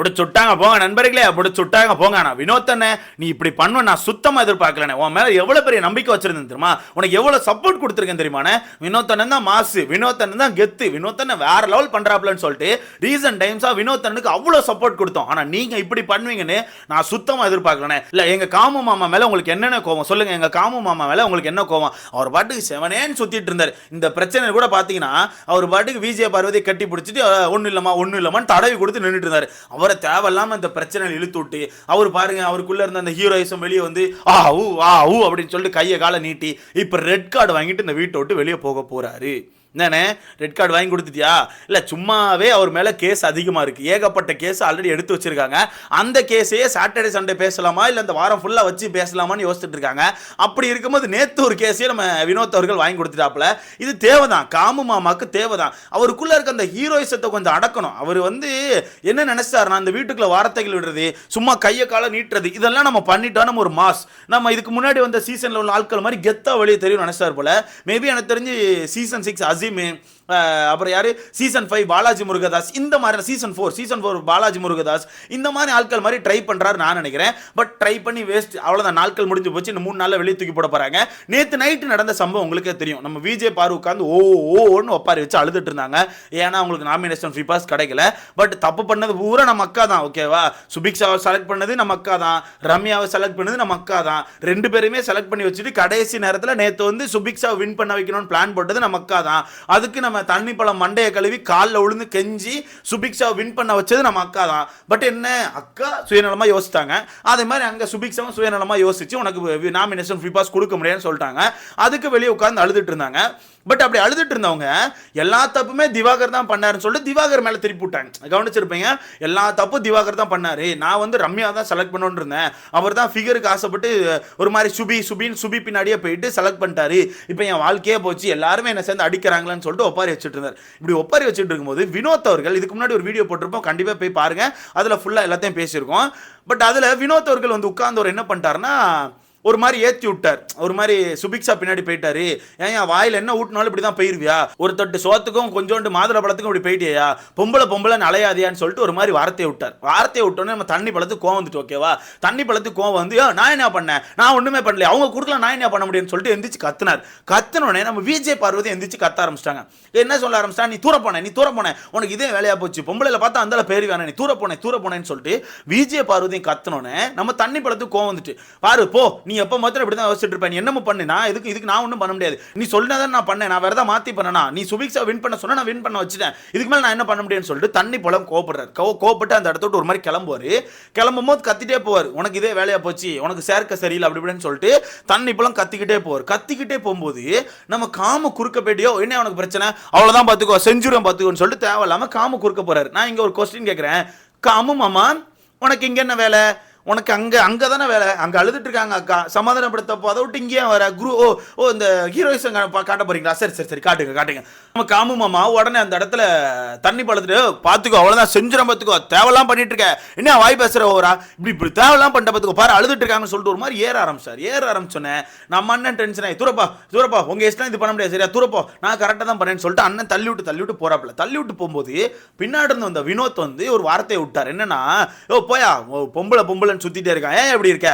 அப்படி விட்டாங்க போங்க நண்பர்களே அப்படி சுட்டாங்க போங்க நான் வினோத்தண்ணே நீ இப்படி பண்ணுவ நான் சுத்தமாக எதிர்பார்க்கலண்ணே. உன் மேலே எவ்வளோ பெரிய நம்பிக்கை வச்சிருந்தேன் தெரியுமா? உனக்கு எவ்வளோ சப்போர்ட் கொடுத்துருக்கேன் தெரியுமாண்ணே வினோத்தண்ணன் தான் மாசு வினோத்தண்ணன் தான் கெத்து வினோத்தண்ணன் வேற லெவல் பண்ணுறாப்லன்னு சொல்லிட்டு ரீசன் டைம்ஸாக வினோத்தனுக்கு அவ்வளோ சப்போர்ட் கொடுத்தோம். ஆனால் நீங்கள் இப்படி பண்ணுவீங்கன்னு நான் சுத்தமாக எதிர்பார்க்கலண்ணே. இல்லை எங்கள் காமு மாமா மேலே உங்களுக்கு என்னென்ன கோவம்? சொல்லுங்கள் எங்கள் காமு மாமா மேலே உங்களுக்கு என்ன கோவம்? அவர் பாட்டுக்கு செவனேன்னு சுற்றிட்டு இருந்தார். இந்த பிரச்சனை கூட பார்த்தீங்கன்னா அவர் பாட்டுக்கு விஜய பார்வதி கட்டி பிடிச்சிட்டு ஒன்றும் இல்லம்மா ஒன்றும் இல்லம்மான்னு தடவி கொடுத்து நின்றுட்டு இருந்தார். அவர் தேவையில்லாம இந்த பிரச்சனையில் இழுத்து விட்டு அவர் பாருங்க அவருக்குள்ள இருந்த அந்த ஹீரோயிசம் வெளியே வந்து ஆ ஊ ஆ ஊ அப்படின்னு சொல்லிட்டு கையை காலை நீட்டி இப்போ ரெட் கார்டு வாங்கிட்டு இந்த வீட்டை விட்டு வெளியே போக போறாரு. என்னண்ணே ரெட் கார்டு வாங்கி கொடுத்துட்டியா? இல்லை சும்மாவே அவர் மேலே கேஸ் அதிகமாக இருக்குது ஏகப்பட்ட கேஸ் ஆல்ரெடி எடுத்து வச்சிருக்காங்க. அந்த கேஸையே சாட்டர்டே சண்டே பேசலாமா? இல்லை இந்த வாரம் ஃபுல்லாக வச்சு பேசலாமான்னு யோசிச்சுட்டு இருக்காங்க. அப்படி இருக்கும்போது நேற்று ஒரு கேஸையே நம்ம வினோத் அவர்கள் வாங்கி கொடுத்துட்டாப்புல. இது தேவைதான். காமு மாமாக்கு தேவைதான். அவருக்குள்ளே இருக்க அந்த ஹீரோயிசத்தை கொஞ்சம் அடக்கணும். அவர் வந்து என்ன நினைச்சாருன்னா அந்த வீட்டுக்குள்ளே வார்த்தைகள் விடுறது சும்மா கையை காலை நீட்டுறது இதெல்லாம் நம்ம பண்ணிட்டோம் நம்ம ஒரு மாஸ். நம்ம இதுக்கு முன்னாடி வந்த சீசனில் உள்ள ஆட்கள் மாதிரி கெத்தா வெளியே தெரியும் நினச்சார் போல. மேபி எனக்கு தெரிஞ்சு சீசன் சிக்ஸ் Azimé. அப்புறம் யாரு? Season five Balaji Murugadoss. இந்த மாதிரி season four season four Balaji Murugadoss. இந்த மாதிரி ஆட்கள் மாதிரி ட்ரை பண்ணுறாரு நான் நினைக்கிறேன். பட் ட்ரை பண்ணி வேஸ்ட் அவ்வளோதான் நாட்கள் முடிஞ்சு போச்சு. இந்த மூணு நாளில் வெளியே தூக்கி போட போகிறாங்க நேற்று நைட்டு நடந்த சம்பவம் உங்களுக்கே தெரியும். நம்ம விஜய் பாரு உட்காந்து ஓ ஓன்னு ஒப்பாரி வச்சு அழுதுட்டு இருந்தாங்க. ஏன்னா அவங்களுக்கு நாமினேஷன் ஃப்ரீ பாஸ் கிடைக்கல. பட் தப்பு பண்ணது பூரா நம்ம அக்கா தான் ஓகேவா சுபிக்ஷாவை செலக்ட் பண்ணது நம்ம அக்கா தான். ரம்யாவை செலக்ட் பண்ணது நம்ம அக்கா தான். ரெண்டு பேருமே செலக்ட் பண்ணி வச்சுட்டு கடைசி நேரத்தில் நேற்று வந்து சுபிக்ஷாவை வின் பண்ண வைக்கணும்னு பிளான் போட்டது நம்ம அக்கா தான். அதுக்கு நம்ம தண்ணி பழம் மண்டையை கழுவி காலில் விழுந்து கெஞ்சி சுபிக்ஷாவை வின் பண்ண வச்சது நம்ம அக்கா தான். பட் என்ன? அக்கா சுயநலமாக யோசித்தாங்க அதே மாதிரி அங்கே சுபிக்ஷாவும் சுயநலமாக யோசிச்சு உனக்கு நாமினேஷன் ஃப்ரீ பாஸ் கொடுக்க முடியாதுன்னு சொல்லிட்டாங்க. அதுக்கு வெளியே உட்காந்து அழுதுட்டு இருந்தாங்க. பட் அப்படி அழுதுட்டு இருந்தவங்க எல்லா தப்புமே திவாகர் தான் பண்ணாருன்னு சொல்லிட்டு திவாகர் மேலே திருப்பி விட்டாங்க. கவனிச்சிருப்பீங்க? எல்லா தப்பும் திவாகர் தான் பண்ணாரு. நான் வந்து ரம்யா தான் செலக்ட் பண்ணணுன்னு இருந்தேன். அவர் தான் ஃபிகருக்கு ஆசைப்பட்டு ஒரு மாதிரி சுபி சுபின்னு சுபி பின்னாடியே போயிட்டு செலக்ட் பண்ணிட்டாரு. இப்போ என் வாழ்க்கையே போச்சு. எல்லாருமே என்னை சேர்ந்து அடிக்கிறாங்களான்னு சொல்லிட்டு ஒப்பாரி வச்சுட்டு இருந்தார். இப்படி ஒப்பாரி வச்சுட்டு இருக்கும்போது வினோத் அவர்கள் இதுக்கு முன்னாடி ஒரு வீடியோ போட்டிருப்போம். கண்டிப்பாக போய் பாருங்கள் அதில் ஃபுல்லாக எல்லாத்தையும் பேசியிருக்கோம். பட் அதில் வினோத் அவர்கள் வந்து உட்கார்ந்தவர் என்ன பண்ணிட்டாருன்னா ஒரு மாதிரி ஏற்றி விட்டார். ஒரு மாதிரி சுபிக்ஷா பின்னாடி போயிட்டாரு. ஏன் வாயில் என்ன ஊட்டினாலும் இப்படி தான் போயிருவியா? ஒரு தொட்டு சோத்துக்கும் கொஞ்சோண்டு மாதுளை பழத்துக்கும் இப்படி போயிட்டியா பொம்பளை பொம்பளை அலையாதியான்னு சொல்லிட்டு ஒரு மாதிரி வார்த்தையை விட்டார். வார்த்தையை விட்டோன்னே நம்ம தண்ணி பழத்துக்கு கோவம் வந்துட்டு ஓகேவா தண்ணி பழத்துக்கு கோவம் வந்து நான் என்ன பண்ணேன்? நான் ஒன்றுமே பண்ணல அவங்க கொடுக்கலாம் நான் என்ன பண்ண முடியும்னு சொல்லிட்டு எந்திரிச்சு கத்துனார். கத்துனோடனே நம்ம விஜய் பார்வதி எந்திரிச்சு கத்த ஆரம்பிச்சிட்டாங்க. என்ன சொல்ல ஆரம்பிச்சா நீ தூர போன நீ தூர போன உனக்கு இதே வேலையா போச்சு. பொம்பளைல பார்த்தா அந்த பேர் வேணாம் நீ தூர போனேன் தூர போனேன்னு சொல்லிட்டு விஜய் பார்வதியும் கத்துனோடனே நம்ம தண்ணி பழத்துக்கு கோவம் வந்துட்டு பாரு போ நீ எப்போ மாத்திரம் இப்படி தான் யோசிச்சுட்டு இருப்பேன் நீ என்னமோ பண்ணு? நான் இதுக்கு இதுக்கு நான் ஒன்றும் பண்ண முடியாது. நீ சொன்னதான் நான் பண்ணேன். நான் வேறு மாற்றி மாத்தி பண்ணனா? நீ சுபிக்ஸா வின் பண்ண சொன்னால் நான் வின் பண்ண வச்சுட்டேன். இதுக்கு மேலே நான் என்ன பண்ண முடியும்னு சொல்லிட்டு தண்ணி போல கோவப்படுறாரு கோ கோபப்பட்டு அந்த இடத்த விட்டு ஒரு மாதிரி கிளம்புவாரு. கிளம்பும் போது கத்திட்டே போவார். உனக்கு இதே வேலையாக போச்சு. உனக்கு சேர்க்க சரியில்லை அப்படி இப்படின்னு சொல்லிட்டு தண்ணி போல கத்திக்கிட்டே போவார். கத்திக்கிட்டே போகும்போது நம்ம காம குறுக்க போயிட்டியோ என்ன உனக்கு பிரச்சனை? அவ்வளோதான் பார்த்துக்கோ செஞ்சுரும் பார்த்துக்கோன்னு சொல்லிட்டு தேவையில்லாமல் காம குறுக்க போறாரு. நான் இங்கே ஒரு கொஸ்டின் கேட்குறேன் காமு மாமா உனக்கு இங்கே என்ன வேலை? உனக்கு அங்கே அங்கே தானே வேலை? அங்கே அழுதுட்டு இருக்காங்க அக்கா. சமாதானப்படுத்தப்போ அதை விட்டு இங்கேயே வர குரு ஓ ஓ இந்த ஹீரோயிசம் காட்ட போறீங்களா? சரி சரி சரி காட்டுங்க காட்டுங்க. நம்ம காமு மாமா உடனே அந்த இடத்துல தண்ணி பழுத்துட்டு பார்த்துக்கோ அவ்வளோதான் செஞ்சிடம் பார்த்துக்கோ தேவையெல்லாம் பண்ணிட்டு இருக்க என்ன வாய் பேசுற ஓரா இப்படி இப்படி தேவையெல்லாம் பண்ணிட்ட பாத்துக்கோ. பாரு அழுதுட்டு இருக்காங்கன்னு சொல்லிட்டு ஒரு மாதிரி ஏற ஆரம்பிச்சார். ஏற ஆரம்பிச்சோன்னே நம்ம அண்ணன் டென்ஷன் ஆகி தூரப்பா தூரப்பா உங்கள் இஷ்டம் இது பண்ண முடியாது. சரியா? தூரப்போ நான் கரெக்டாக தான் பண்ணேன்னு சொல்லிட்டு அண்ணன் தள்ளி விட்டு தள்ளி விட்டு போறாப்புல. தள்ளி விட்டு போகும்போது பின்னாடி இருந்து வந்த வினோத் வந்து ஒரு வார்த்தையை விட்டார். என்னன்னா ஓ போயா ஓ, பொம்பளை பொம்பளைன்னு சுத்திட்டே இருக்கான் ஏன் எப்படி இருக்க?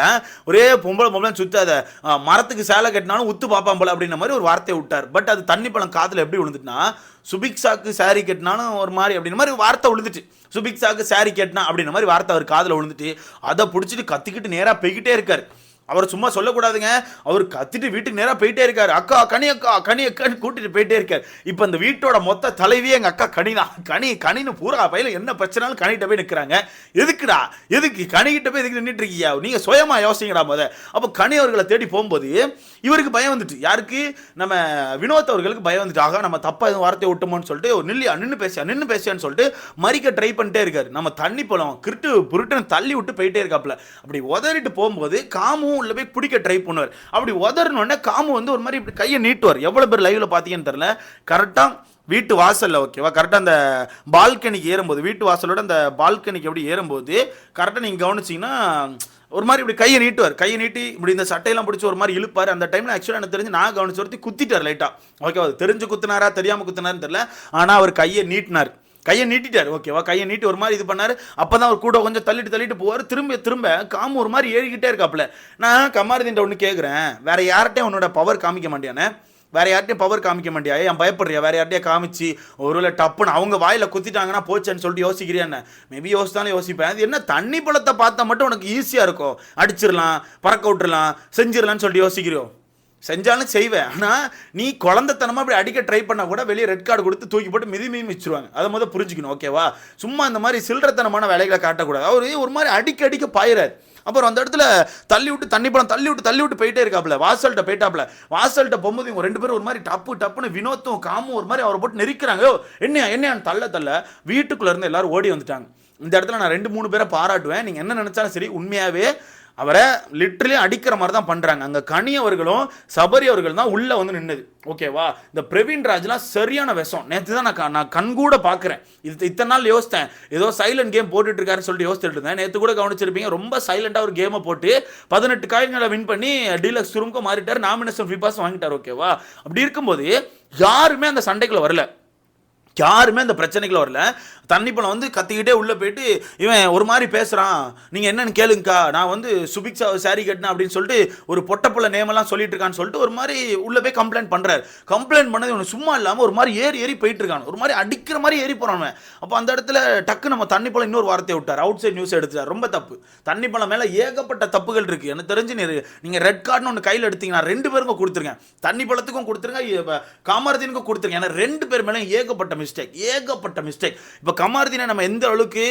ஒரே பொம்பளை பொம்பளைன்னு சுத்தாத. மரத்துக்கு சேலை கட்டினாலும் உத்து பார்ப்பான் போல அப்படின்ற மாதிரி ஒரு வார்த்தையை விட்டார். பட் அது தண்ணி பழம் காதுல எப்படி விழுந்துட்டுனா சுபிக்ஷாக்கு சாரி கட்டினாலும் ஒரு மாதிரி அப்படின்ற மாதிரி வார்த்தை விழுந்துட்டு. சுபிக்ஷாக்கு சாரி கட்டினா அப்படின்ற மாதிரி வார்த்தை அவர் காதுல விழுந்துட்டு அதை பிடிச்சிட்டு கத்திக்கிட்டு நேராக போய்கிட்டே இருக்காரு. அவர் சும்மா சொல்லக்கூடாதுங்க. அவர் கத்திட்டு வீட்டுக்கு நேராக போயிட்டே இருக்காரு. அக்கா கனி அக்கா கனி அக்கான்னு கூட்டிட்டு போயிட்டே இருக்காரு. இப்போ இந்த வீட்டோட மொத்த தலைவியே எங்கள் அக்கா கனி தான். கனி கனின்னு பூரா பையில என்ன பிரச்சனாலும் கனிகிட்ட போய் நிற்கிறாங்க எதுக்குடா? எதுக்கு? கனிகிட்ட போய் எதுக்கு நின்றுட்டு இருக்கியா நீங்கள் சுயமாக யோசிங்கடா முத. அப்போ கனி அவர்களை தேடி போகும்போது இவருக்கு பயம் வந்துட்டு. யாருக்கு? நம்ம வினோத் அவர்களுக்கு பயம் வந்துட்டு. ஆகா நம்ம தப்பா எதுவும் வார்த்தையை விட்டோமோன்னு சொல்லிட்டு ஒரு நில்லியா? நின்று பேசியா? நின்று பேசியான்னு சொல்லிட்டு மறிக்க ட்ரை பண்ணிட்டே இருக்காரு. நம்ம தண்ணி பழம் கிருட்டு புருட்டுன்னு தள்ளி விட்டு போயிட்டே இருக்காப்புல. அப்படி உதறிட்டு போகும்போது காமும் உள்ள போய் பிடிக்க ட்ரை பண்ணுவார். அப்படி உதறணுன்னே காமு வந்து ஒரு மாதிரி இப்படி கையை நீட்டுவார். எவ்வளோ பேர் லைவ்ல பார்த்தீங்கன்னு தெரில கரெக்டாக வீட்டு வாசலில் ஓகேவா கரெக்டாக அந்த பால்கனிக்கு ஏறும்போது வீட்டு வாசலோட அந்த பால்கனிக்கு எப்படி ஏறும்போது கரெக்டாக நீங்கள் கவனிச்சிங்கன்னா ஒரு மாதிரி இப்படி கையை நீட்டுவார். கையை நீட்டி இப்படி இந்த சட்டையெல்லாம் பிடிச்சி ஒரு மாதிரி இழுப்பார். அந்த டைமில் ஆக்சுவலாக எனக்கு தெரிஞ்சு நான் கவனிச்சு ஒருத்தி குத்திட்டார் லைட்டாக ஓகேவா தெரிஞ்சு குத்துனாரா தெரியாமல் குத்துனாருன்னு தெரில ஆனால் அவர் கையை நீட்டினார். கையை நீட்டிட்டார். ஓகேவா கையை நீட்டி ஒரு மாதிரி இது பண்ணிணாரு அப்போ தான் அவர் கூட கொஞ்சம் தள்ளிட்டு தள்ளிட்டு போவார். திரும்ப திரும்ப காமு ஒரு மாதிரி ஏறிக்கிட்டே இருக்காப்புல. நான் கமாரதின்ட்ட ஒன்று கேட்குறேன் வேற யார்கிட்டயும் உன்னோட பவர் காமிக்க மாட்டியானே? வேற யார்ட்டையும் பவர் காமிக்க மாட்டியா? ஏன் பயப்படுறியா? வேற யார்ட்டையும் காமிச்சு ஒருவேளை டப்புன்னு அவங்க வாயில் குத்திட்டாங்கன்னா போச்சேன்னு சொல்லிட்டு யோசிக்கிறியான்னு மேபி யோசித்தாலும் யோசிப்பேன். அது என்ன தண்ணி பழத்தை பார்த்தா மட்டும் உனக்கு ஈஸியாக இருக்கும். அடிச்சிடலாம் பறக்க விட்டுறலாம் செஞ்சிடலாம்னு சொல்லிட்டு யோசிக்கிறியோ? செஞ்சாலும் செய்வேன். ஆனால் நீ குழந்தைத்தனமா அப்படி அடிக்க ட்ரை பண்ணால் கூட வெளியே ரெட் கார்டு கொடுத்து தூக்கி போட்டு மிதி மிதி வச்சுருவாங்க. அதை முதல் புரிஞ்சுக்கணும் ஓகேவா சும்மா இந்த மாதிரி சில்லறத்தனமான வேலைகளை காட்டக்கூடாது. அவர் ஒரு மாதிரி அடிக்க அடிக்க பாயிறார். அப்புறம் அந்த இடத்துல தள்ளி விட்டு தண்ணி பழம் தள்ளி விட்டு தள்ளி விட்டு போயிட்டே இருக்காப்ல வாசல்கிட்ட போயிட்டாப்ல வாசல்கிட்ட போகும்போது இவங்க ரெண்டு பேரும் ஒரு மாதிரி டப்பு டப்புன்னு வினோத்தும் காமும் ஒரு மாதிரி அவரை போட்டு நெரிக்கிறாங்க. என்னையா என்னையான்னு தள்ள தள்ள வீட்டுக்குள்ளேருந்து எல்லாரும் ஓடி வந்துட்டாங்க. இந்த இடத்துல நான் ரெண்டு மூணு பேரை பாராட்டுவேன். நீங்கள் என்ன நினச்சாலும் சரி உண்மையாகவே அவரை லிட்ரலி அடிக்கிற மாதிரி தான் பண்ணுறாங்க அங்கே கனி அவர்களும் சபரி அவர்கள் தான் உள்ளே வந்து நின்னது. ஓகேவா இந்த பிரவீன் ராஜ்லாம் சரியான விஷம். நேற்று தான் நான் நான் கண் கூட பார்க்குறேன் இது இத்தனை நாள் யோசித்தேன். ஏதோ சைலண்ட் கேம் போட்டுட்டு இருக்காருன்னு சொல்லிட்டு யோசிச்சுட்டு இருந்தேன். நேற்று கூட கவனிச்சிருப்பீங்க ரொம்ப சைலண்டாக ஒரு கேமை போட்டு பதினெட்டு காயின்களை வின் பண்ணி டீலக்ஸ் ரூமுக்கும் மாறிட்டார். நாமினேஷன் ஃப்ரீ பாஸ் வாங்கிட்டார். ஓகேவா அப்படி இருக்கும்போது யாருமே அந்த சண்டைக்குள்ளே வரல. யாருமே அந்த பிரச்சனைகள் வரல. தண்ணி பழம் வந்து கத்திக்கிட்டே உள்ளே போயிட்டு இவன் ஒரு மாதிரி பேசுகிறான் நீங்கள் என்னென்னு கேளுங்கக்கா. நான் வந்து சுபிக்ஷா சாரி கட்டினேன் அப்படின்னு சொல்லிட்டு ஒரு பொட்டப்புள்ள நேமெல்லாம் சொல்லிட்டு இருக்கான்னு சொல்லிட்டு ஒரு மாதிரி உள்ளே போய் கம்ப்ளைண்ட் பண்ணுறாரு கம்ப்ளைண்ட் பண்ணது இவனு சும்மா இல்லாமல் ஒரு மாதிரி ஏறி ஏறி போயிட்டு இருக்கான். ஒரு மாதிரி அடிக்கிற மாதிரி ஏறி போகிறான் அவன். அப்போ அந்த இடத்துல டக்கு நம்ம தண்ணி பழம் இன்னொரு வார்த்தையை விட்டார். அவுட் சைட் நியூஸ் எடுத்துட்டார். ரொம்ப தப்பு. தண்ணி பழம் மேலே ஏகப்பட்ட தப்புகள் இருக்குது எனக்கு தெரிஞ்சு நீங்கள் ரெட் கார்டுன்னு ஒன்று கையில் எடுத்தீங்கன்னா ரெண்டு பேருக்கும் கொடுத்துருங்க. தண்ணி பழத்துக்கும் கொடுத்துருங்க காமரதினுக்கும் கொடுத்துருங்க. ஏன்னா ரெண்டு பேர் மேலே ஏகப்பட்ட மிஸ்டேக் ஏகப்பட்ட மிஸ்டேக் இப்போ கமாரதீனை நம்ம எந்த அளவுக்கு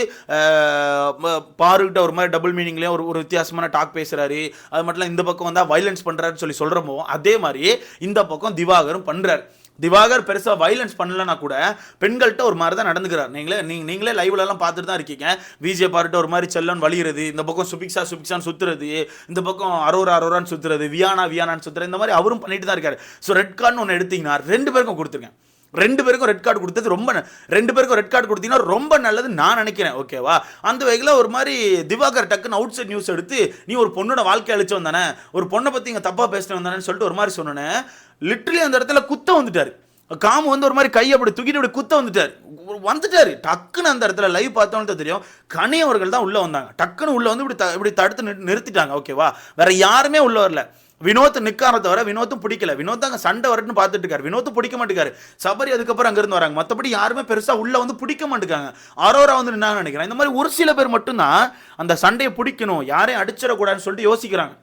பாருக்கிட்ட பாருகிட்ட ஒரு மாதிரி டபுள் மீனிங்லேயும் ஒரு ஒரு வித்தியாசமான டாக் பேசுகிறாரு அது மட்டும் இந்த பக்கம் வந்தால் வைலன்ஸ் பண்ணுறாருன்னு சொல்லி சொல்கிறோமோ அதே மாதிரி இந்த பக்கம் திவாகரும் பண்ணுறாரு திவாகர் பெருசாக வைலன்ஸ் பண்ணலனா கூட பெண்கள்கிட்ட ஒரு மாதிரி தான் நடந்துக்கிறார். நீங்களே நீங்கள் நீங்களே லைவ்லலாம் பார்த்துட்டு தான் இருக்கீங்க. விஜே பார்ட்டு ஒரு மாதிரி செல்லன் வலிகிறது இந்த பக்கம் சுபிக்ஷா சுபிக்ஷான்னு சுற்றுறது இந்த பக்கம் அரோரா அரோரான்னு சுற்றுறது வியானா வியானான்னு சுற்றுறது இந்த மாதிரி அவரும் பண்ணிட்டு தான் இருக்காரு. ஸோ ரெட் கார்டுன்னு ஒன்று எடுத்தீங்கன்னா ரெண்டு பேருக்கும் கொடுத்துருக்கேன் ரெண்டு பேருக்கும் ரெட் கார்டு கொடுத்தது ரொம்ப ரெண்டு பேருக்கும் ரெட் கார்டு கொடுத்தீங்கன்னா ரொம்ப நல்லது நான் நினைக்கிறேன் ஓகேவா அந்த வகையில் ஒரு மாதிரி திவாகர் டக்குன்னு அவுட் சைட் நியூஸ் எடுத்து நீ ஒரு பொண்ணோட வாழ்க்கை அழிச்சு வந்தானே ஒரு பொண்ணை பற்றி இங்கே தப்பாக பேசிட்டு வந்தானேன்னு சொல்லிட்டு ஒரு மாதிரி சொன்னேன் லிட்ரலி அந்த இடத்துல குத்த வந்துட்டார். காமு வந்து ஒரு மாதிரி கையை அப்படி தூக்கிட்டு அப்படி குத்த வந்துட்டார். வந்துட்டார். டக்குன்னு அந்த இடத்துல லைவ் பார்த்தோன்னு தெரியும். கனி அவர்கள் தான் உள்ளே வந்தாங்க. டக்குன்னு உள்ளே வந்து இப்படி த- இப்படி தடுத்து நிறு- நிறுத்திட்டாங்க ஓகேவா வேற யாருமே உள்ளே வரல. வினோத் நிக்கார தவிர வினோத்தும் பிடிக்கல. வினோத் அங்கே சண்டை வரட்டுன்னு பார்த்துட்டு இருக்காரு வினோத்தும் பிடிக்க மாட்டேங்காரு சபரி அதுக்கப்புறம் அங்கேருந்து வராங்க. மற்றபடி யாருமே பெருசாக உள்ள வந்து பிடிக்க மாட்டேங்காங்க அரோரா வந்து நின்னாங்க நினைக்கிறேன். இந்த மாதிரி ஒரு சில பேர் மட்டும்தான் அந்த சண்டையை பிடிக்கணும் யாரையும் அடிச்சிடக்கூடாதுன்னு சொல்லிட்டு யோசிக்கிறாங்க.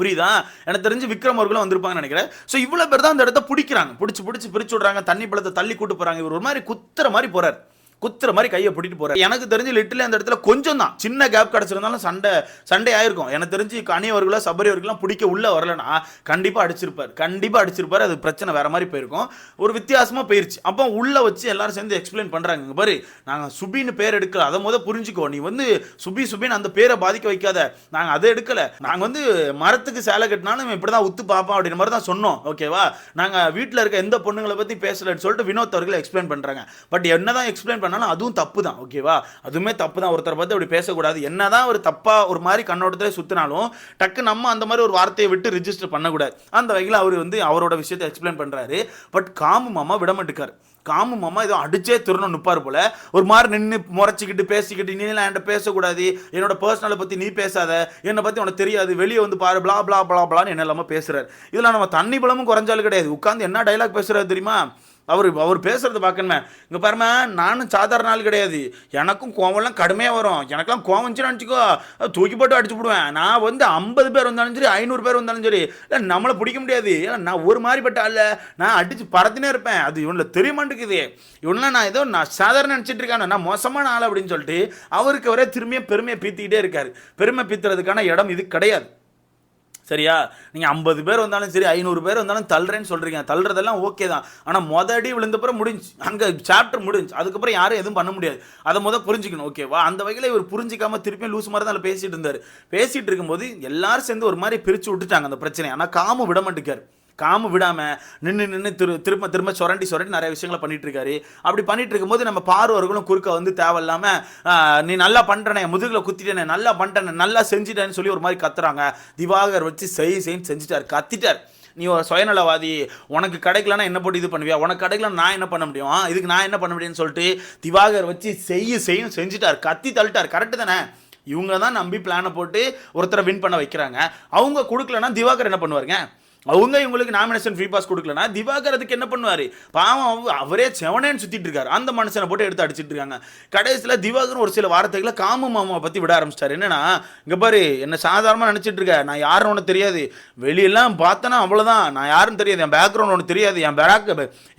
புரியுதா? எனக்கு தெரிஞ்சு விக்ரம் அவர்களும் வந்திருப்பாங்கன்னு நினைக்கிறேன். ஸோ இவ்வளோ பேர் தான் அந்த இடத்த பிடிக்கிறாங்க. பிடிச்சி பிடிச்சி பிரிச்சு விடுறாங்க. தண்ணி பழத்தை தள்ளி கூட்டு போகிறாங்க இவர் ஒரு மாதிரி குத்துற மாதிரி போகிறார் குத்துற மாதிரி கையை பிடிட்டு போறாரு. எனக்கு தெரிஞ்சு லிட்டில் அந்த இடத்துல கொஞ்சம் தான் சின்ன கேப் கிடைச்சிருந்தாலும் சண்டை சண்டை ஆயிருக்கும். எனக்கு தெரிஞ்சு கனியவர்களோ சபரி அவர்களாம் பிடிக்க உள்ள வரலனா கண்டிப்பா அடிச்சிருப்பார். கண்டிப்பா அடிச்சிருப்பாரு. அது பிரச்சனை வேற மாதிரி போயிருக்கும். ஒரு வித்தியாசமா போயிருச்சு. அப்போ உள்ள வச்சு எல்லாரும் சேர்ந்து எக்ஸ்பிளைன் பண்றாங்க. இங்க பாரு நாங்க சுபின்னு பேர் எடுக்கல. அதை முத புரிஞ்சுக்கோ. நீ வந்து சுபி சுபின்னு அந்த பேரை பாதிக்க வைக்காத. நாங்க அதை எடுக்கல. நாங்க வந்து மரத்துக்கு சேலை கட்டினாலும் இப்படி தான் உத்து பார்ப்போம் அப்படின்ற மாதிரி தான் சொன்னோம். ஓகேவா நாங்க வீட்டில் இருக்க எந்த பொண்ணுங்களை பத்தி பேசலன்னு சொல்லிட்டு வினோத் அவர்கள் எக்ஸ்பிளைன் பண்றாங்க. பட் என்னதான் எக்ஸ்பிளைன் பண்ணாலும் அதுவும் தப்பு தான் ஓகேவா? அதுவுமே தப்பு தான் ஒருத்தரை பார்த்து அப்படி பேசக்கூடாது. என்னதான் ஒரு தப்பாக ஒரு மாதிரி கண்ணோட்டத்தில் சுற்றினாலும் டக்கு நம்ம அந்த மாதிரி ஒரு வார்த்தையை விட்டு ரிஜிஸ்டர் பண்ணக்கூடாது. அந்த வகையில் அவர் வந்து அவரோட விஷயத்தை எக்ஸ்பிளைன் பண்ணுறாரு பட் காமு மாமா விட மாட்டேக்காரு காமு மாமா ஏதோ அடிச்சே திருணும் நிற்பார் போல. ஒரு மாதிரி நின்று முறைச்சிக்கிட்டு பேசிக்கிட்டு நீ என்கிட்ட பேசக்கூடாது. என்னோட பர்சனலை பற்றி நீ பேசாத. என்னை பற்றி உனக்கு தெரியாது. வெளியே வந்து பாரு பிளா பிளா பிளா பிளான்னு என்ன இல்லாமல் பேசுகிறார் இதில் நம்ம தண்ணி பழமும் குறைஞ்சாலும் கிடையாது. உட்காந்து என்ன டைலாக் பேசுறாரு தெரியுமா? அவர் அவர் பேசுகிறது பார்க்கணுமே. இங்கே பாருமா நானும் சாதாரண ஆள் கிடையாது. எனக்கும் கோவம்லாம் கடுமையாக வரும். எனக்கெல்லாம் கோவம் வந்துச்சுன்னு நினச்சிக்கோ தூக்கி போட்டு அடிச்சு விடுவேன் நான் வந்து ஐம்பது பேர் வந்தாலும் சரி ஐநூறு பேர் வந்தாலும் சரி இல்லை நம்மளை பிடிக்க முடியாது. ஏன்னா நான் ஒரு மாதிரிப்பட்ட ஆள். நான் அடித்து பறத்துனே இருப்பேன். அது இவனில் தெரிய மாட்டேங்குது இவனெலாம் நான் ஏதோ நான் சாதாரண நினச்சிட்டு இருக்கேன் நான் மோசமான ஆள் அப்படின்னு சொல்லிட்டு அவருக்கு அவரே திரும்பியும் பெருமையை பீத்திக்கிட்டே இருக்கார். பெருமை பீத்துறதுக்கான இடம் இது கிடையாது. சரியா? நீங்கள் ஐம்பது பேர் வந்தாலும் சரி ஐநூறு பேர் வந்தாலும் தள்ளுறேன்னு சொல்கிறீங்க தள்ளுறதெல்லாம் ஓகே தான். ஆனால் மொத அடி விழுந்தப்புறம் முடிஞ்சு அங்கே சாப்டர் முடிஞ்சு அதுக்கப்புறம் யாரும் எதுவும் பண்ண முடியாது. அதை முத புரிஞ்சுக்கணும் ஓகேவா அந்த வகையில் இவர் புரிஞ்சிக்காமல் திருப்பியும் லூஸ் மாதிரி தான் அதில் பேசிகிட்டு இருந்தார். பேசிகிட்டு இருக்கும்போது எல்லாரும் சேர்ந்து ஒரு மாதிரி பிரித்து விட்டுட்டாங்க அந்த பிரச்சனை ஆனால் காமு விட மாட்டேக்காரு காம விடாமல் நின்று நின்று திரு திரும்ப திரும்ப சொரண்டி சுரண்டி நிறைய விஷயங்களை பண்ணிட்டு இருக்காரு அப்படி பண்ணிட்டு இருக்கும்போது நம்ம பார்வர்களும் குறுக்க வந்து தேவையில்லாமல் நீ நல்லா பண்ணுறனே முதுகில் குத்திட்டேனே நல்லா பண்ணிட்டேனே நல்லா செஞ்சிட்டேன்னு சொல்லி ஒரு மாதிரி கத்துறாங்க. திவாகர் வச்சு செய் செய்ன்னு செஞ்சுட்டார். கத்திட்டார். நீ ஒரு சுயநலவாதி உனக்கு கிடைக்கலன்னா என்ன போட்டு இது பண்ணுவியா? உனக்கு கிடைக்கலன்னா நான் என்ன பண்ண முடியும்? இதுக்கு நான் என்ன பண்ண முடியும்னு சொல்லிட்டு திவாகர் வச்சு செய்ய செய்யும் செஞ்சுட்டார். கத்தி தள்ளிட்டார். கரெக்டு தானே? இவங்க தான் நம்பி பிளானை போட்டு ஒருத்தரை வின் பண்ண வைக்கிறாங்க. அவங்க கொடுக்கலன்னா திவாகர் என்ன பண்ணுவாருங்க? அவங்க இவங்களுக்கு நாமினேஷன் ஃப்ரீ பாஸ் கொடுக்கலனா திவாகர் அதுக்கு என்ன பண்ணுவார்? பாவம் அவரே செவனேன்னு சுற்றிட்டு இருக்காரு. அந்த மனுஷனை போட்டு எடுத்து அடிச்சிட்டு இருக்காங்க. கடைசியில் திவாகர் ஒரு சில வார்த்தைகளை காமு மாமாவை பற்றி விட ஆரம்பிச்சிட்டாரு. என்னன்னா இங்கே பாரு என்னை சாதாரணமாக நினச்சிட்டு இருக்க. நான் யாருன்னு ஒன்று தெரியாது. வெளியெல்லாம் பார்த்தனா அவ்வளோதான் நான் யாருன்னு தெரியாது. என் பேக்ரவுண்ட் ஒன்று தெரியாது. என் பேக்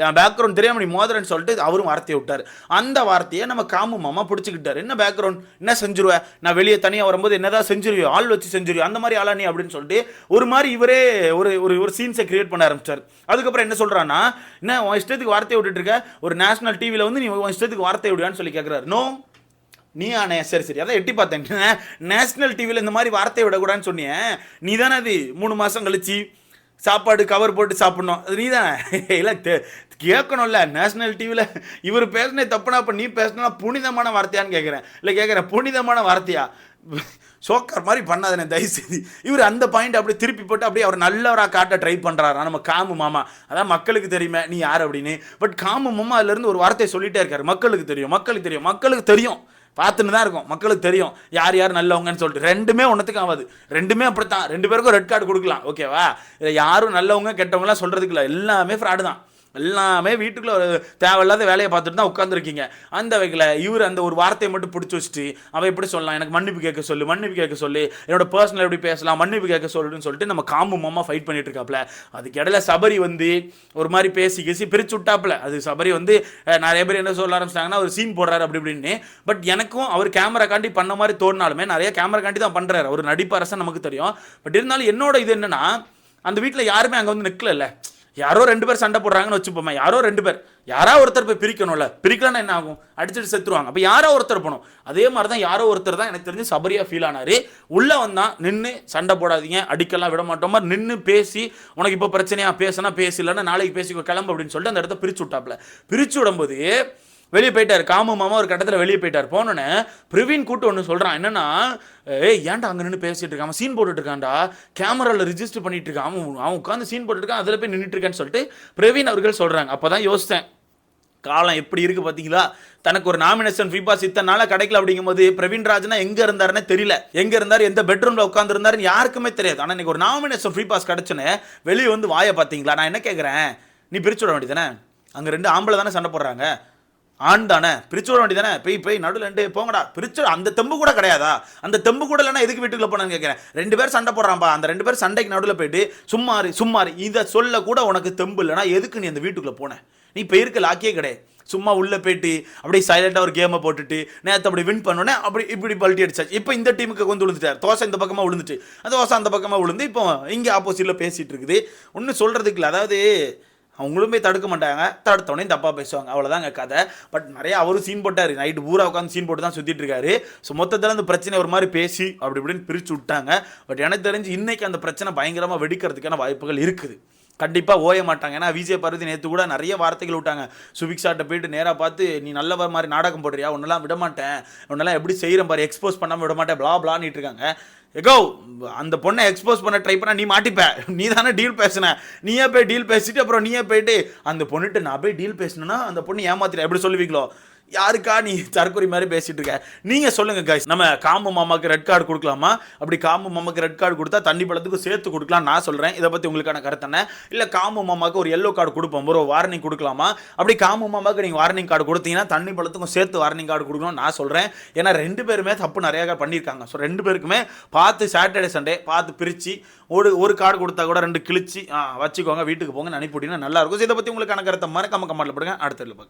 என் பேக்ரவுண்ட் தெரியாமல் நீ மோதுறேன்னு சொல்லிட்டு அவரும் வார்த்தையை விட்டார். அந்த வார்த்தையை நம்ம காமு மாமா பிடிச்சிக்கிட்டார். என்ன பேக்ரவுண்ட் என்ன செஞ்சிருவேன் நான் வெளியே தனியாக வரும்போது என்னதான் செஞ்சிருவியோ? ஆள் வச்சு செஞ்சிருவியோ? அந்த மாதிரி ஆளா நீ அப்படின்னு சொல்லிட்டு ஒரு மாதிரி இவரே ஒரு ஒரு ஒரு சீன்ஸை கிரியேட் பண்ண ஆரம்பிச்சார். அதுக்கப்புறம் என்ன சொல்கிறான்னா என்ன உன் இஷ்டத்துக்கு வார்த்தையை விட்டுட்டு இருக்க? ஒரு நேஷனல் டிவியில் வந்து நீ உன் இஷ்டத்துக்கு வார்த்தை விடுவான்னு சொல்லி கேட்குறாரு நோ நீ ஆனே சரி சரி அதான் எட்டி பார்த்தேன். நேஷனல் டிவியில் இந்த மாதிரி வார்த்தையை விடக்கூடாதுன்னு சொன்னியே? நீ தானே அது மூணு மாதம் கழிச்சு சாப்பாடு கவர் போட்டு சாப்பிடணும். அது நீ தானே இல்லை கேட்கணும்ல நேஷனல் டிவியில் இவர் பேசினே தப்புனா அப்போ நீ பேசினா புனிதமான வார்த்தையான்னு கேட்குறேன் இல்லை கேட்குறேன் புனிதமான வார்த்தையா? சோக்கர் மாதிரி பண்ணாதனே தயவுசெய்து. இவர் அந்த பாயிண்ட் அப்படியே திருப்பி போட்டு அப்படியே அவர் நல்லவராக காட்ட ட்ரை பண்ணுறாரா நம்ம காமு மாமா. அதான் மக்களுக்கு தெரியுமே நீ யார் அப்படின்னு. பட் காமு மாமா அதுலேருந்து ஒரு வார்த்தையை சொல்லிட்டே இருக்காரு. மக்களுக்கு தெரியும் மக்களுக்கு தெரியும் மக்களுக்கு தெரியும். பார்த்துன்னு தான் இருக்கும். மக்களுக்கு தெரியும். யார் யார் நல்லவங்கன்னு சொல்லிட்டு. ரெண்டுமே ஒன்றுத்துக்கு ஆகாது. ரெண்டுமே அப்படித்தான். ரெண்டு பேருக்கும் ரெட் கார்டு கொடுக்கலாம். ஓகேவா யாரும் நல்லவங்க கெட்டவங்களாம் சொல்கிறதுக்கு இல்லை. எல்லாமே ஃப்ராடு தான். எல்லாமே வீட்டுக்குள்ளே ஒரு தேவையில்லாத வேலையை பார்த்துட்டு தான் உட்காந்துருக்கீங்க அந்த வகையில் இவர் அந்த ஒரு வார்த்தையை மட்டும் பிடிச்சி வச்சுட்டு அவன் எப்படி சொல்லலாம்? எனக்கு மன்னிப்பு கேட்க சொல்லு மன்னிப்பு கேட்க சொல்லு என்னோட பர்சனல் எப்படி பேசலாம் மன்னிப்பு கேட்க சொல்லுன்னு சொல்லிட்டு நம்ம காம்பு மாமா ஃபைட் பண்ணிட்டு இருக்காப்ல. அதுக்கு இடையில சபரி வந்து ஒரு மாதிரி பேசி கேசி பிரிச்சு விட்டாப்ல. அது சபரி வந்து நிறைய பேர் என்ன சொல்ல ஆரம்பிச்சிட்டாங்கன்னா அவர் சீன் போடுறாரு அப்படி இப்படின்னு. பட் எனக்கும் அவர் கேமரா காண்டி பண்ண மாதிரி தோணினாலுமே நிறைய கேமரா காண்டி தான் பண்ணுறாரு ஒரு நடிப்பு அரசன் நமக்கு தெரியும். பட் இருந்தாலும் என்னோட இது என்னன்னா அந்த வீட்டில் யாருமே அங்கே வந்து நிற்கல யாரோ ரெண்டு பேர் சண்டை போடுறாங்கன்னு வச்சுப்போமா யாரோ ரெண்டு பேர். யாரோ ஒருத்தர் போய் பிரிக்கணும்ல. பிரிக்கலன்னா என்ன ஆகும்? அடிச்சுட்டு செத்துருவாங்க. அப்போ யாரோ ஒருத்தர் போகணும்? அதே மாதிரி தான் யாரோ ஒருத்தர் தான் எனக்கு தெரிஞ்சு சபரியாக ஃபீல் ஆனார். உள்ளே வந்தால் நின்று சண்டை போடாதீங்க அடிக்கலாம் விட மாட்டோம். மாதிரி நின்று பேசி உனக்கு இப்போ பிரச்சனையா? பேசினா பேசலன்னா நாளைக்கு பேசிக்கோ கிளம்பு அப்படின்னு சொல்லிட்டு அந்த இடத்த பிரிச்சு விட்டாப்ல. பிரிச்சு விடும்போது வெளியே போயிட்டார். காமு மாமா ஒரு கட்டத்தில் வெளியே போயிட்டார். போனோன்னே பிரவீன் கூட்டு ஒன்று சொல்கிறான் என்னன்னா ஏய் ஏன்டா அங்கே நின்று பேசிட்டு இருக்கான்? சீன் போட்டுட்டு இருக்கான்டா. கேமராவில் ரிஜிஸ்டர் பண்ணிட்டு இருக்கான். அவன் அவன் உட்காந்து சீன் போட்டுட்டு இருக்கான். அதில் போய் நின்றுட்டு இருக்கான்னு சொல்லிட்டு பிரவீன் அவர்கள் சொல்கிறாங்க அப்போ தான் யோசித்தேன் காலம் எப்படி இருக்குது பார்த்தீங்களா தனக்கு ஒரு நாமினேஷன் ஃப்ரீ பாஸ் இத்தனை நாளாக கிடைக்கல அப்படிங்கும்போது பிரவீன் ராஜ்னா எங்கே இருந்தாருன்னு தெரியல. எங்கே இருந்தார்? எந்த பெட்ரூமில் உட்காந்துருந்தாருன்னு யாருக்குமே தெரியாது. ஆனால் இன்னைக்கு ஒரு நாமினேஷன் ஃப்ரீ பாஸ் கிடைச்சுன்னு வெளியே வந்து வாயை பார்த்தீங்களா நான் என்ன கேட்குறேன் நீ பிரிச்சு விட வேண்டியதானே அங்கே ரெண்டு ஆம்பளை தானே சண்டை போடுறாங்க. ஆண் தானே? பிரிச்சு விட வேண்டியதானே போய் போய் நடுவில் ரெண்டு போங்கடா. பிரிச்சு விட- அந்த தெம்பு கூட கிடையாதா? அந்த தெம்பு கூட இல்லைனா எதுக்கு வீட்டுக்குள்ள போனான்னு கேட்குறேன் ரெண்டு பேர் சண்டை போடுறான்பா. அந்த ரெண்டு பேர் சண்டைக்கு நடுவில் போயிட்டு சும்மாரு சும்மாரு இதை சொல்ல கூட உனக்கு தெம்பு இல்லைன்னா எதுக்கு நீ அந்த வீட்டுக்குள்ளே போன? நீ இப்போ இருக்க லாக்கியே கிடையாது. சும்மா உள்ளே போயிட்டு அப்படியே சைலண்டாக ஒரு கேமை போட்டுட்டு நேற்று அப்படி வின் பண்ணோன்னே அப்படி இப்படி பல்ட்டி அடிச்சாச்சு. இப்போ இந்த டீமுக்கு வந்து விழுந்துட்டார். தோசை இந்த பக்கமாக விழுந்துட்டு. அந்த தோசை அந்த பக்கமாக விழுந்து இப்போ இங்கே ஆப்போசிட்டில் பேசிகிட்டு இருக்குது. ஒன்றும் சொல்கிறதுக்கு இல்லை. அதாவது அவங்களும் போய் தடுக்க மாட்டாங்க. தடுத்தவனே தப்பாக பேசுவாங்க. அவ்வளோதாங்க கதை. பட் நிறைய அவரும் சீன் போட்டார். நைட்டு பூரா உட்காந்து சீன் போட்டு தான் சுற்றிட்டு இருக்காரு. ஸோ மொத்தத்தில் அந்த பிரச்சனை ஒரு மாதிரி பேசி அப்படி இப்படின்னு பிரித்து விட்டாங்க. பட் எனக்கு தெரிஞ்சு இன்னைக்கு அந்த பிரச்சனை பயங்கரமாக வெடிக்கிறதுக்கான வாய்ப்புகள் இருக்குது. கண்டிப்பாக ஓய மாட்டாங்க. ஏன்னா விஜய் பார்வதி நேற்று கூட நிறைய வார்த்தைகள் விட்டாங்க. சுபிக்ஷாட்ட போயிட்டு நேராக பார்த்து நீ நல்லவர் மாதிரி நாடகம் போடுறியா? உன்னெல்லாம் விட மாட்டேன் உன்னெல்லாம் எப்படி செய்கிறேன் பாரு? எக்ஸ்போஸ் பண்ணாமல் விட மாட்டேன் பிளா பிளான்னு இருக்காங்க எகோ அந்த பொண்ணை எக்ஸ்போஸ் பண்ண ட்ரை பண்ணால் நீ மாட்டிப்ப. நீ தானே டீல் பேசின. நீயே போய் டீல் பேசிட்டு அப்புறம் நீயே போயிட்டு அந்த பொண்ணுகிட்ட நான் போய் டீல் பேசணும்னா அந்த பொண்ணு ஏமாத்திட்டா? எப்படி சொல்லுவீங்களோ? யாருக்கா நீ தற்கொலை மாதிரி பேசிட்டு இருக்க? நீங்க சொல்லுங்க கைஸ் நம்ம காம்பு மாமாக்கு ரெட் கார்டு கொடுக்கலாமா? அப்படி காம்பு மாமாக்கு ரெட் கார்டு கொடுத்தா தண்ணி பழத்துக்கு சேர்த்து கொடுக்கலாம் நான் சொல்றேன். இதை பத்தி உங்களுக்கான கருத்து என்ன? இல்ல காம்பு மாமாக்கு ஒரு எல்லோ கார்டு கொடுப்போம். ஒரு வார்னிங் கொடுக்கலாமா? அப்படி காம்பு மாமாக்கு நீங்க வார்னிங் கார்டு கொடுத்தீங்கன்னா தண்ணி பழத்துக்கும் சேர்த்து வார்னிங் கார்டு கொடுக்கணும் நான் சொல்றேன். ஏன்னா ரெண்டு பேருமே தப்பு நிறைய பண்ணியிருக்காங்க. ஸோ ரெண்டு பேருக்குமே பார்த்து சாட்டர்டே சண்டே பார்த்து பிரிச்சு ஒரு ஒரு கார்டு கொடுத்தா கூட ரெண்டு கிழிச்சு வச்சுக்கோங்க வீட்டுக்கு போங்க அனுப்பிவிட்டீங்கன்னா நல்லா இருக்கும். இதை பத்தி உங்களுக்கான கருத்தை மறக்காம கமெண்ட்ல போடுங்க. அடுத்த பார்க்க